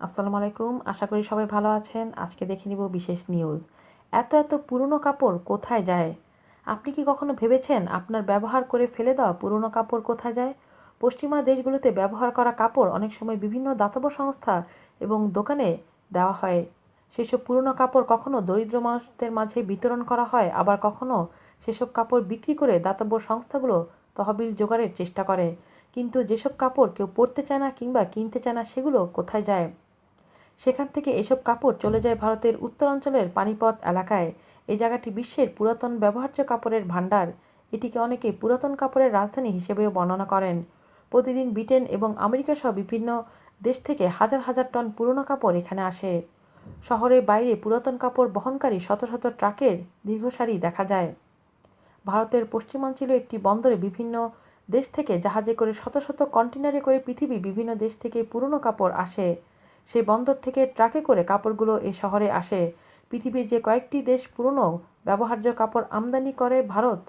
আসসালামু আলাইকুম। আশা করি সবাই ভালো আছেন। আজকে দেখে নিব বিশেষ নিউজ। এত এত পুরনো কাপড় কোথায় যায়? আপনি কি কখনো ভেবেছেন আপনার ব্যবহার করে ফেলে দেওয়া পুরনো কাপড় কোথায় যায়? পশ্চিমা দেশগুলোতে ব্যবহার করা কাপড় অনেক সময় বিভিন্ন দাতব্য সংস্থা এবং দোকানে দেওয়া হয়। সেসব পুরনো কাপড় কখনো দরিদ্র মানুষদের মাঝে বিতরণ করা হয়, আবার কখনো সেসব কাপড় বিক্রি করে দাতব্য সংস্থাগুলো তহবিল জোগাড়ের চেষ্টা করে। কিন্তু যেসব কাপড় কেউ পরতে চায় না কিংবা কিনতে চায় না, সেগুলো কোথায় যায়? সেখান থেকে এসব কাপড় চলে যায় ভারতের উত্তরাঞ্চলের পানিপথ এলাকায়। এই জায়গাটি বিশ্বের পুরাতন ব্যবহার্য কাপড়ের ভাণ্ডার। এটিকে অনেকে পুরাতন কাপড়ের রাজধানী হিসেবেও বর্ণনা করেন। প্রতিদিন ব্রিটেন এবং আমেরিকা সহ বিভিন্ন দেশ থেকে হাজার হাজার টন পুরনো কাপড় এখানে আসে। শহরের বাইরে পুরাতন কাপড় বহনকারী শত শত ট্রাকের দীর্ঘ সারি দেখা যায়। ভারতের পশ্চিমাঞ্চলে একটি বন্দরে বিভিন্ন দেশ থেকে জাহাজে করে শত শত কন্টেনারে করে পৃথিবী বিভিন্ন দেশ থেকে পুরনো কাপড় আসে। সেই বন্দর থেকে ট্রাকে করে কাপড়গুলো এ শহরে আসে। পৃথিবীর যে কয়েকটি দেশ পুরনো ব্যবহার্য কাপড় আমদানি করে ভারত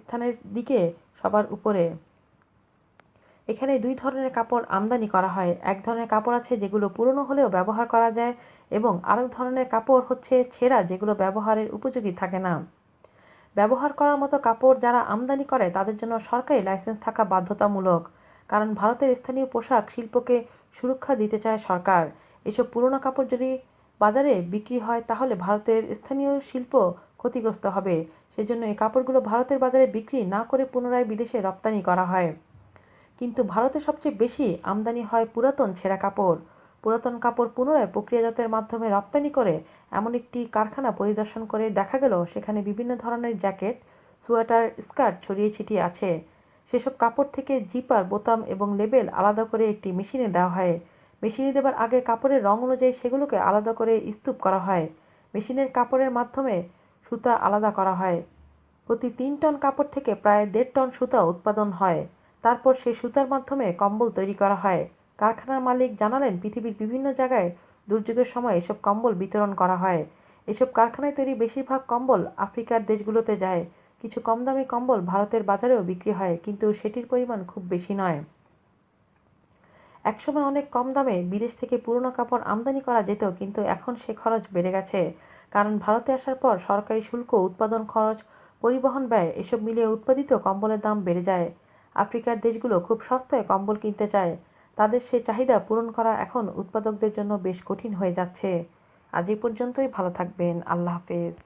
স্থানের দিকে সবার উপরে। এখানে দুই ধরনের কাপড় আমদানি করা হয়। এক ধরনের কাপড় আছে যেগুলো পুরনো হলেও ব্যবহার করা যায় এবং আরেক ধরনের কাপড় হচ্ছে ছেঁড়া যেগুলো ব্যবহারের উপযোগী থাকে না। ব্যবহার করার মতো কাপড় যারা আমদানি করে তাদের জন্য সরকারি লাইসেন্স থাকা বাধ্যতামূলক, কারণ ভারতের স্থানীয় পোশাক শিল্পকে সুরক্ষা দিতে চায় সরকার। এসব পুরনো কাপড় যদি বাজারে বিক্রি হয়, তাহলে ভারতের স্থানীয় শিল্প ক্ষতিগ্রস্ত হবে। সেজন্য এই কাপড়গুলো ভারতের বাজারে বিক্রি না করে পুনরায় বিদেশে রপ্তানি করা হয়। কিন্তু ভারতে সবচেয়ে বেশি আমদানি হয় পুরাতন ছেঁড়া কাপড়। পুরাতন কাপড় পুনরায় প্রক্রিয়াজাতের মাধ্যমে রপ্তানি করে এমন একটি কারখানা পরিদর্শন করে দেখা গেল, সেখানে বিভিন্ন ধরনের জ্যাকেট, সোয়েটার, স্কার্ট ছড়িয়ে ছিটিয়ে আছে। সেসব কাপড় থেকে জিপার বোতাম এবং লেবেল আলাদা করে একটি মেশিনে দেওয়া হয়। মেশিনে দেবার আগে কাপড়ের রং অনুযায়ী সেগুলোকে আলাদা করে স্তূপ করা হয়। মেশিনের কাপড়ের মাধ্যমে সুতা আলাদা করা হয়। প্রতি তিন টন কাপড় থেকে প্রায় দেড় টন সুতা উৎপাদন হয়। তারপর সেই সুতার মাধ্যমে কম্বল তৈরি করা হয়। কারখানার মালিক জানালেন, পৃথিবীর বিভিন্ন জায়গায় দুর্যোগের সময় এসব কম্বল বিতরণ করা হয়। এসব কারখানায় তৈরি বেশিরভাগ কম্বল আফ্রিকার দেশগুলোতে যায়। কিছু কম দামি কম্বল ভারতের বাজারেও বিক্রি হয়, কিন্তু সেটির পরিমাণ খুব বেশি নয়। একসময় অনেক কম দামে বিদেশ থেকে পুরনো কাপড় আমদানি করা যেত, কিন্তু এখন সে খরচ বেড়ে গেছে। কারণ ভারতে আসার পর সরকারি শুল্ক, উৎপাদন খরচ, পরিবহন ব্যয় এসব মিলিয়ে উৎপাদিত কম্বলের দাম বেড়ে যায়। আফ্রিকার দেশগুলো খুব সস্তায় কম্বল কিনতে চায়। তাদের সে চাহিদা পূরণ করা এখন উৎপাদকদের জন্য বেশ কঠিন হয়ে যাচ্ছে। আজ এই পর্যন্তই, ভালো থাকবেন। আল্লাহ হাফেজ।